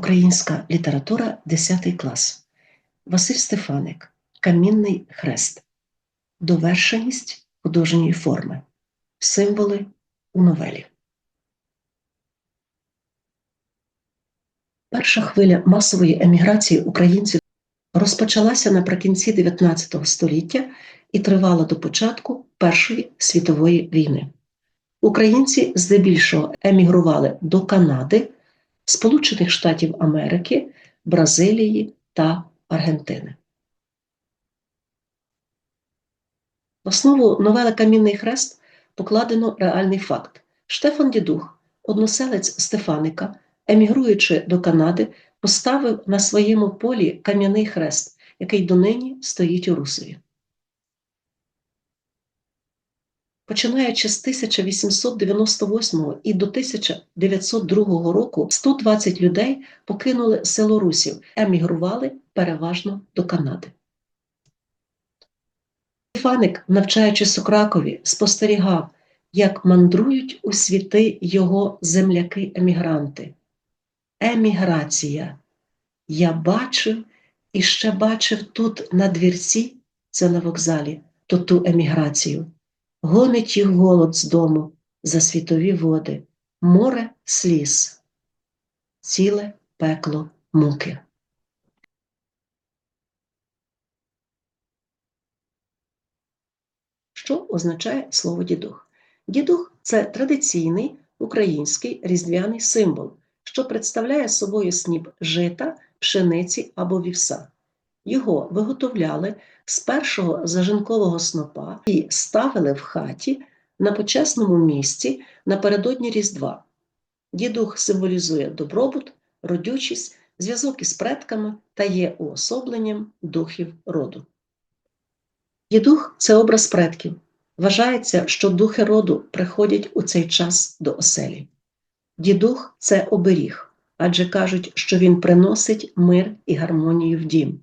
Українська література 10 клас. Василь Стефаник. Камінний хрест. Довершеність художньої форми. Символи у новелі. Перша хвиля масової еміграції українців розпочалася наприкінці 19 століття і тривала до початку Першої світової війни. Українці здебільшого емігрували до Канади, Сполучених Штатів Америки, Бразилії та Аргентини. В основу новели Камінний хрест покладено реальний факт. Штефан Дідух, односелець Стефаника, емігруючи до Канади, поставив на своєму полі кам'яний хрест, який донині стоїть у Русові. Починаючи з 1898 і до 1902 року 120 людей покинули село Русів, емігрували переважно до Канади. Стефаник, навчаючись у Кракові, спостерігав, як мандрують у світи його земляки-емігранти. Еміграція. Я бачив і ще бачив тут на двірці, це на вокзалі, то ту еміграцію. Гонить їх голод з дому за світові води, море сліз, ціле пекло муки. Що означає слово дідух? Дідух це традиційний український різдвяний символ, що представляє собою сніп жита, пшениці або вівса. Його виготовляли з першого зажинкового снопа і ставили в хаті на почесному місці напередодні Різдва. Дідух символізує добробут, родючість, зв'язок із предками та є уособленням духів роду. Дідух це образ предків. Вважається, що духи роду приходять у цей час до оселі. Дідух це оберіг, адже кажуть, що він приносить мир і гармонію в дім.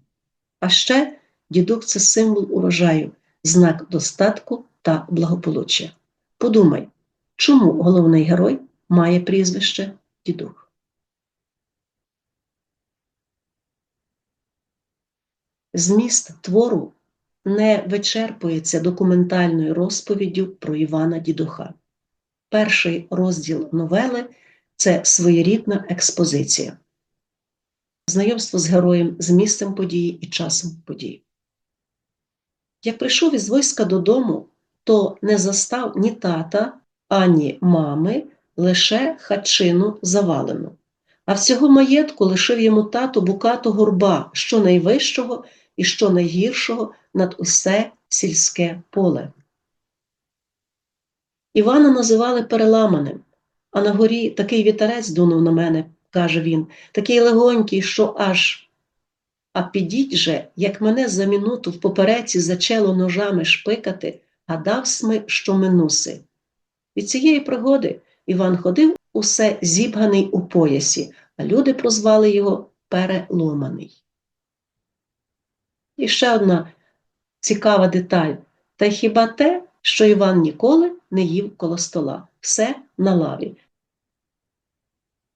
А ще дідух це символ урожаю, знак достатку та благополуччя. Подумай, чому головний герой має прізвище дідух? Зміст твору не вичерпується документальною розповіддю про Івана Дідуха. Перший розділ новели це своєрідна експозиція знайомство з героєм, з місцем події і часом події. Як прийшов із війська додому, то не застав ні тата, ані мами, лише хатчину завалену. А всього маєтку лишив йому тато букату горба, що найвищого і що найгіршого над усе сільське поле. Івана називали переламаним, а на горі такий вітерець дунув на мене, каже він, такий легонький, що аж. А підіть же, як мене за минуту в попереці зачело ножами шпикати, гадав сми, що минуси. Від цієї пригоди Іван ходив усе зібганий у поясі, а люди прозвали його переломаний. І ще одна цікава деталь. Та хіба те, що Іван ніколи не їв коло стола, все на лаві.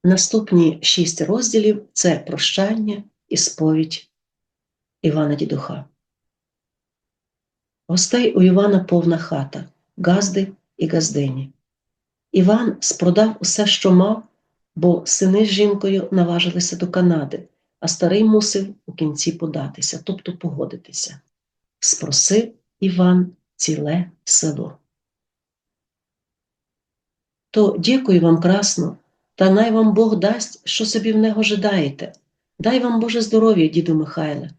Наступні шість розділів це прощання і сповідь Івана Дідуха. Гостей у Івана повна хата, газди і газдині. Іван спродав усе, що мав, бо сини з жінкою наважилися до Канади, а старий мусив у кінці податися, тобто погодитися. Спросив Іван ціле село. То дякую вам красно. Та най вам Бог дасть, що собі в нього жадаєте. Дай вам Боже здоров'я, діду Михайле.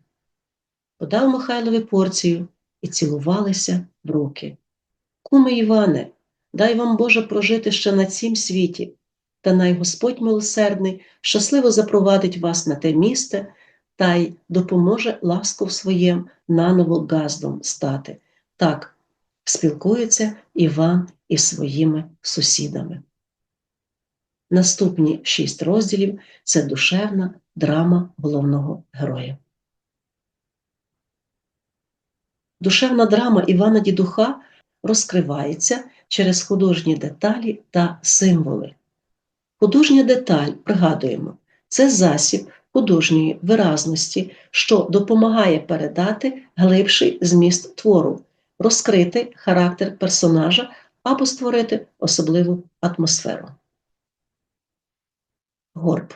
Подав Михайлові порцію і цілувалися в руки. Куме Іване, дай вам Боже прожити ще на цім світі, та най Господь милосердний щасливо запровадить вас на те місце та й допоможе ласку своєм наново газдом стати. Так спілкується Іван із своїми сусідами. Наступні шість розділів це душевна драма головного героя. Душевна драма Івана Дідуха розкривається через художні деталі та символи. Художня деталь, пригадуємо, це засіб художньої виразності, що допомагає передати глибший зміст твору, розкрити характер персонажа або створити особливу атмосферу. Горб.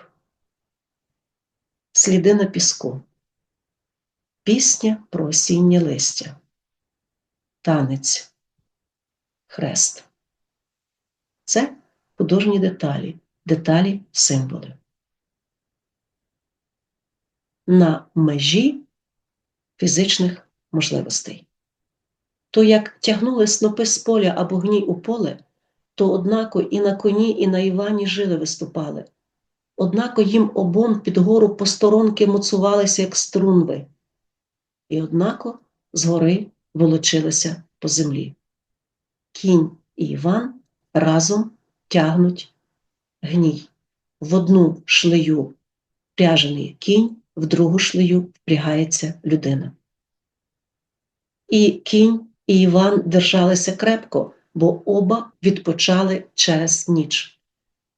Сліди на піску. Пісня про осіннє листя. Танець. Хрест. Це художні деталі, деталі символи. На межі фізичних можливостей. То як тягнули снопи з поля або гній у поле, то однако і на коні, і на Івані жили виступали. Однако їм обом під гору посторонки моцувалися, як струнви, і однако згори волочилися по землі. Кінь і Іван разом тягнуть гній. В одну шлею впряжений кінь, в другу шлею впрягається людина. І кінь, і Іван держалися крепко, бо оба відпочали через ніч.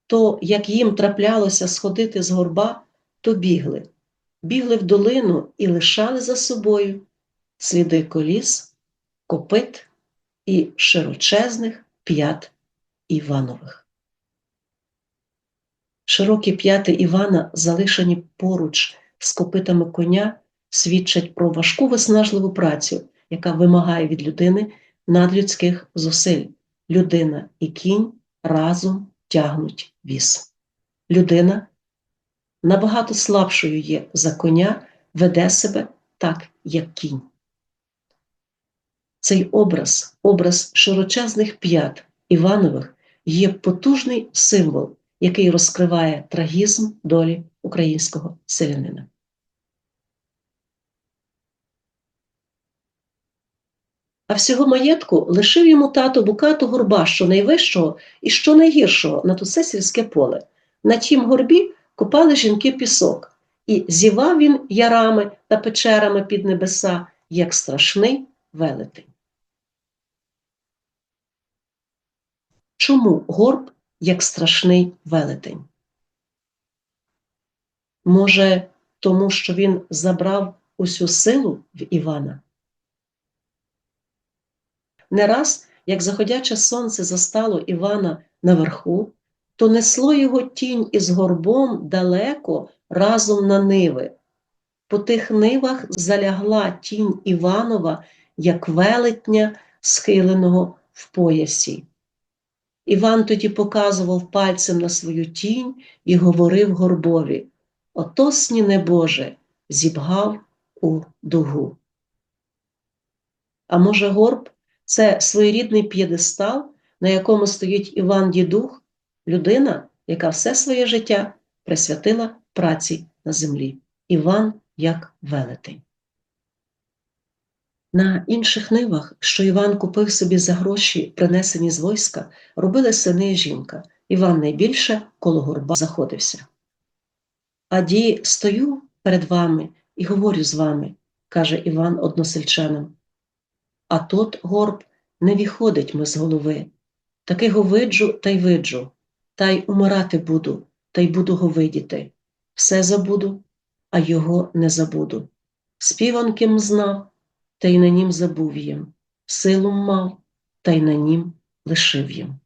То, як їм траплялося сходити з горба, то бігли, бігли в долину і лишали за собою сліди коліс, копит і широчезних п'ят Іванових. Широкі п'яти Івана, залишені поруч з копитами коня, свідчать про важку виснажливу працю, яка вимагає від людини надлюдських зусиль. Людина і кінь разом тягнуть віз. Людина набагато слабшою є за коня, веде себе так, як кінь. Цей образ, образ широчезних п'ят Іванових, є потужний символ, який розкриває трагізм долі українського селянина. А всього маєтку лишив йому тато букату горба що найвищого і що найгіршого на тусе сільське поле. На тім горбі копали жінки пісок, і зівав він ярами та печерами під небеса, як страшний велетень. Чому горб як страшний велетень? Може, тому що він забрав усю силу в Івана? Не раз, як заходяче сонце застало Івана наверху, то несло його тінь із горбом далеко разом на ниви. По тих нивах залягла тінь Іванова, як велетня, схиленого в поясі. Іван тоді показував пальцем на свою тінь і говорив горбові Ото сніне Боже, зібгав у дугу. А може, горб це своєрідний п'єдестал, на якому стоїть Іван Дідух, людина, яка все своє життя присвятила праці на землі. Іван як велетень. На інших нивах, що Іван купив собі за гроші, принесені з войска, робили сини і жінка. Іван найбільше коло горба заходився. Аді стою перед вами і говорю з вами, каже Іван односельчанам. А тот горб не виходить ми з голови. Таки го виджу та й виджу, та й умирати буду, та й буду го видіти. Все забуду, а його не забуду. Співанким знав, та й на нім забув їм, силу мав, та й на нім лишив їм.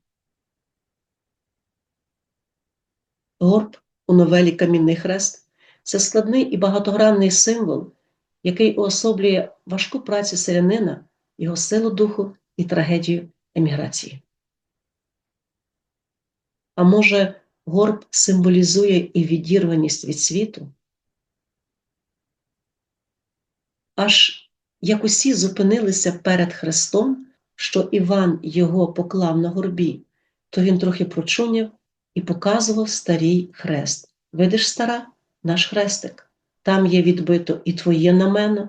Горб у новелі Камінний хрест це складний і багатогранний символ, який уособлює важку працю селянина, його силу духу і трагедію еміграції. А може, горб символізує і відірваність від світу? Аж як усі зупинилися перед Христом, що Іван його поклав на горбі, то він трохи прочуняв і показував старій хрест. Видиш, стара, наш хрестик, там є відбито і твоє намено,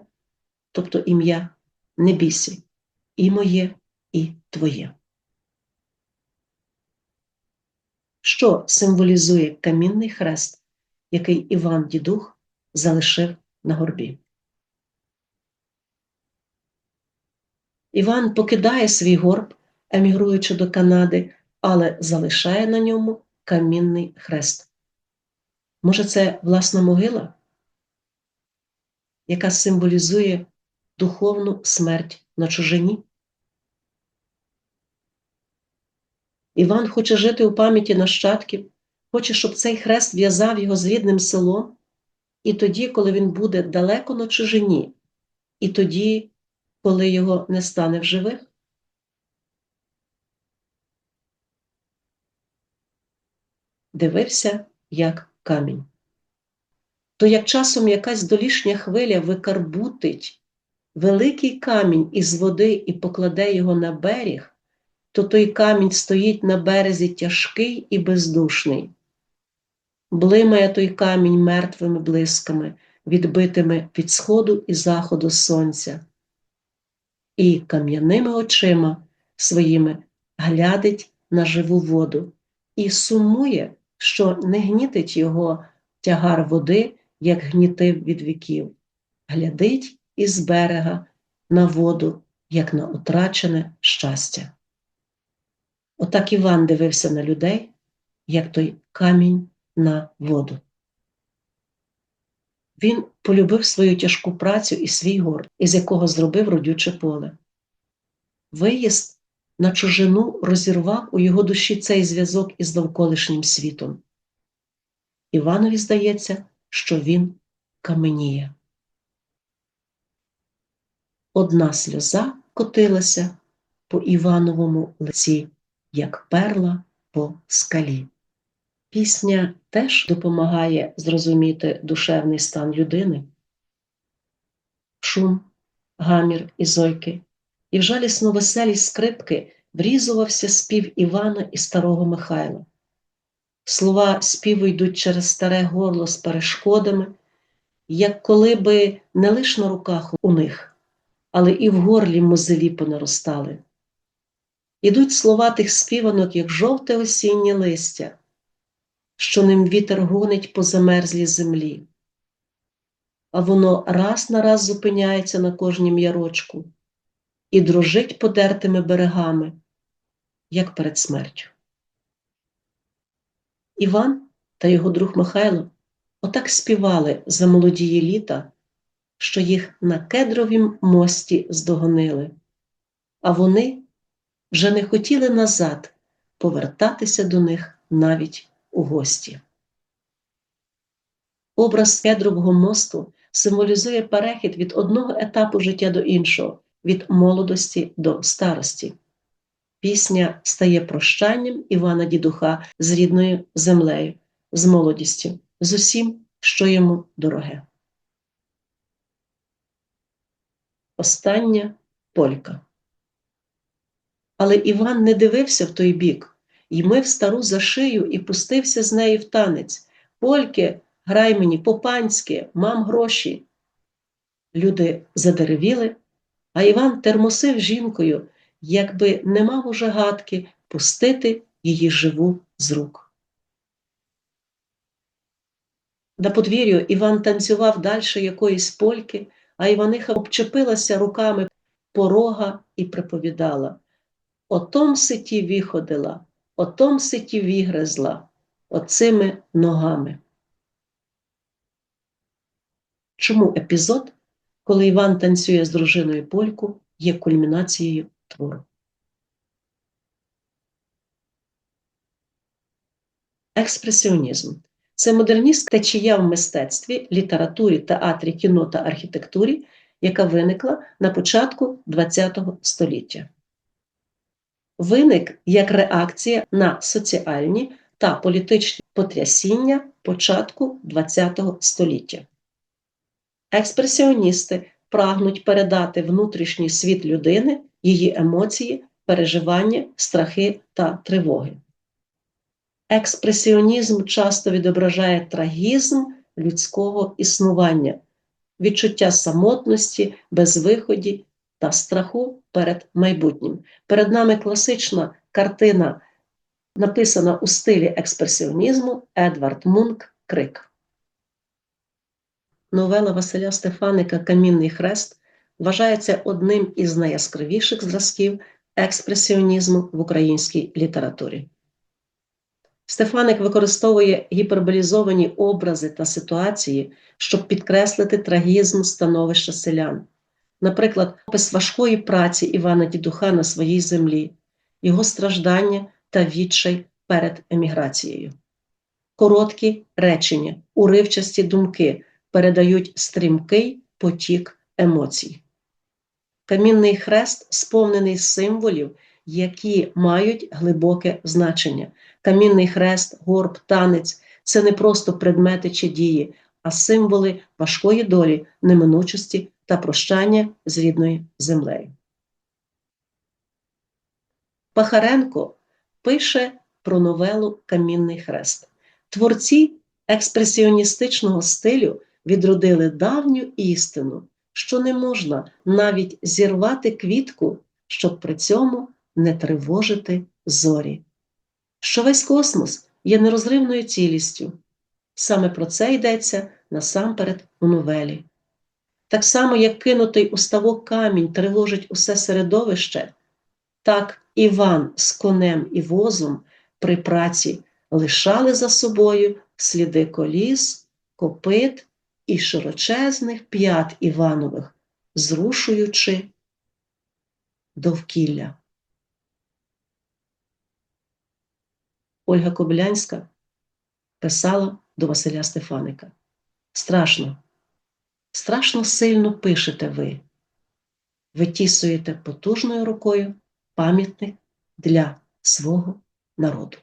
тобто ім'я, не бійся, і моє, і твоє. Що символізує камінний хрест, який Іван Дідух залишив на горбі? Іван покидає свій горб, емігруючи до Канади, але залишає на ньому камінний хрест. Може, це власна могила, яка символізує духовну смерть на чужині? Іван хоче жити у пам'яті нащадків, хоче, щоб цей хрест в'язав його з рідним селом, і тоді, коли він буде далеко на чужині, і тоді, коли його не стане в живих. Дивився, як камінь. То як часом якась долішня хвиля викарбутить великий камінь із води і покладе його на берег, то той камінь стоїть на березі тяжкий і бездушний. Блимає той камінь мертвими блисками, відбитими від сходу і заходу сонця, і кам'яними очима своїми глядить на живу воду і сумує, що не гнітить його тягар води, як гнітив від віків, глядить із берега на воду, як на утрачене щастя. Отак Іван дивився на людей, як той камінь на воду. Він полюбив свою тяжку працю і свій горд, із якого зробив родюче поле. Виїзд на чужину розірвав у його душі цей зв'язок із довколишнім світом. Іванові здається, що він каменіє. Одна сльоза котилася по Івановому лиці, як перла по скалі. Пісня теж допомагає зрозуміти душевний стан людини. Шум, гамір і зойки, і в жалісно веселі скрипки врізувався спів Івана і старого Михайла. Слова співу йдуть через старе горло з перешкодами, як коли би не лиш на руках у них, але і в горлі мозелі понаростали. Ідуть слова тих співанок, як жовте осіннє листя що ним вітер гонить по замерзлій землі, а воно раз на раз зупиняється на кожнім ярочку і дрожить подертими берегами, як перед смертю. Іван та його друг Михайло отак співали за молодії літа, що їх на кедровім мості здогонили, а вони вже не хотіли назад повертатися до них навіть у гості. Образ Кедрового мосту символізує перехід від одного етапу життя до іншого, від молодості до старості. Пісня стає прощанням Івана Дідуха з рідною землею, з молодістю, з усім, що йому дороге. Остання полька. Але Іван не дивився в той бік ймив стару за шию і пустився з неї в танець. Польки, грай мені, по-панськи, мам гроші. Люди задеревіли, а Іван термосив жінкою, якби не мав уже гадки пустити її живу з рук. На подвір'ю Іван танцював далі якоїсь польки, а Іваниха обчепилася руками порога і приповідала Отом ситі виходила, отом ситі вігризла оцими ногами. Чому епізод, коли Іван танцює з дружиною польку, є кульмінацією твору? Експресіонізм це модерніст течія в мистецтві, літературі, театрі, кіно та архітектурі, яка виникла на початку ХХ століття виник як реакція на соціальні та політичні потрясіння початку ХХ століття. Експресіоністи прагнуть передати внутрішній світ людини, її емоції, переживання, страхи та тривоги. Експресіонізм часто відображає трагізм людського існування, відчуття самотності, безвиході та страху перед майбутнім. Перед нами класична картина, написана у стилі експресіонізму Едвард Мунк Крик. Новела Василя Стефаника Камінний хрест вважається одним із найяскравіших зразків експресіонізму в українській літературі. Стефаник використовує гіперболізовані образи та ситуації, щоб підкреслити трагізм становища селян. Наприклад, опис важкої праці Івана Дідуха на своїй землі, його страждання та відчай перед еміграцією. Короткі речення, уривчасті думки передають стрімкий потік емоцій. Камінний хрест сповнений символів, які мають глибоке значення. Камінний хрест, горб, танець це не просто предмети чи дії, а символи важкої долі, неминучості та прощання з рідною землею. Пахаренко пише про новелу Камінний хрест. Творці експресіоністичного стилю відродили давню істину, що не можна навіть зірвати квітку, щоб при цьому не тривожити зорі. Що весь космос є нерозривною цілістю. Саме про це йдеться насамперед у новелі. Так само, як кинутий у ставок камінь тривожить усе середовище, так Іван з конем і возом при праці лишали за собою сліди коліс, копит і широчезних п'ят Іванових, зрушуючи довкілля. Ольга Кобилянська писала до Василя Стефаника. Страшно, страшно сильно пишете ви. Витісуєте потужною рукою пам'ятник для свого народу.